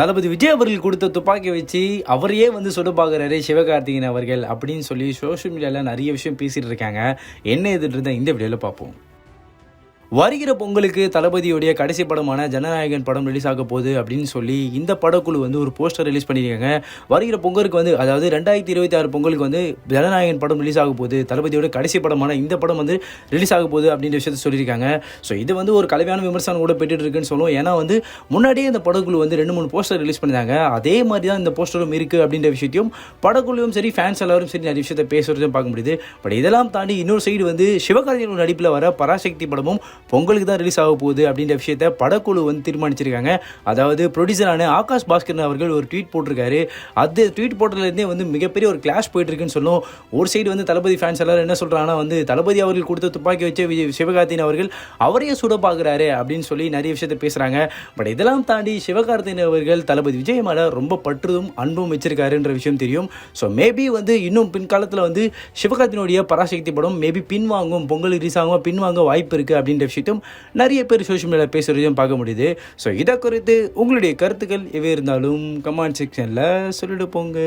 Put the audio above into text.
தளபதி விஜய் அவர்கள் கொடுத்த துப்பாக்கி வச்சு அவரையே வந்து சுட பார்க்குறாரு சிவகார்த்திகேயன் அவர்கள் அப்படின்னு சொல்லி சோஷியல் மீடியாவில் நிறைய விஷயம் பேசிகிட்டு இருக்காங்க. என்ன எதுன்றதை இந்த வீடியோவில் பார்ப்போம். வருகிற பொங்கலுக்கு தளபதியுடைய கடைசி படமான ஜனநாயகன் படம் ரிலீஸ் ஆக போகுது அப்படின்னு சொல்லி இந்த படக்குழு வந்து ஒரு போஸ்டர் ரிலீஸ் பண்ணியிருக்காங்க. வருகிற பொங்கலுக்கு வந்து அதாவது ரெண்டாயிரத்தி இருபத்தி ஆறு பொங்கலுக்கு வந்து ஜனநாயகன் படம் ரிலீஸ் ஆக போகுது. தளபதியோட கடைசி படமான இந்த படம் வந்து ரிலீஸ் ஆக போகுது அப்படின்ற விஷயத்த சொல்லியிருக்காங்க. ஸோ இது வந்து ஒரு கலவையான விமர்சனம் கூட பெற்றுட்டு இருக்குன்னு சொல்லுவோம். ஏன்னா வந்து முன்னாடியே இந்த படக்குழு வந்து ரெண்டு மூணு போஸ்டர் ரிலீஸ் பண்ணியிருந்தாங்க. அதே மாதிரி தான் இந்த போஸ்டரும் இருக்குது அப்படின்ற விஷயத்தையும் படக்குழுவும் சரி ஃபேன்ஸ் எல்லாரும் சரி நிறைய விஷயத்தை பேசுகிறதையும் பார்க்க முடியுது. பட் இதெல்லாம் தாண்டி இன்னொரு சைடு வந்து சிவகார்த்திகேயன் நடிப்பில் வர பராசக்தி படமும் பொங்கலுக்கு தான் ரிலீஸ் ஆக போகுது அப்படின்ற விஷயத்த படக்குழு வந்து தீர்மானிச்சிருக்காங்க. அதாவது ப்ரொடியூசரான ஆகாஷ் பாஸ்கரன் அவர்கள் ஒரு ட்வீட் போட்டிருக்காரு. அது ட்வீட் போட்டதுலேருந்தே வந்து மிகப்பெரிய ஒரு கிளாஷ் போயிட்டு இருக்குன்னு சொல்லும். ஒரு சைடு வந்து தளபதி ஃபேன்ஸ் எல்லாரும் என்ன சொல்கிறாங்கன்னா வந்து தளபதி அவர்கள் கொடுத்த துப்பாக்கி வச்சு விஜய் சிவகார்த்திகேயன் அவர்கள் அவரையே சுட பார்க்குறாரு அப்படின்னு சொல்லி நிறைய விஷயத்த பேசுகிறாங்க பட் இதெல்லாம் தாண்டி சிவகார்த்திகேயன் அவர்கள் தளபதி விஜய் மேலே ரொம்ப பற்றுதும் அன்பும் வச்சிருக்காருன்ற விஷயம் தெரியும். ஸோ மேபி வந்து இன்னும் பின்காலத்தில் வந்து சிவகார்த்தினுடைய பராசக்தி படம் மேபி பின்வாங்கும் பொங்கல் ரிலீஸ் ஆகும் பின்வாங்க வாய்ப்பு இருக்குது அப்படின்ற விஷயம் விஷயத்தையும் நிறைய பேர் சோஷியல் மீடியாவில் பேசுகிறதையும் பார்க்க முடியுது. ஸோ இதை குறித்து உங்களுடைய கருத்துக்கள் எவை இருந்தாலும் கமெண்ட் செக்ஷனில் சொல்லிட்டு போங்க.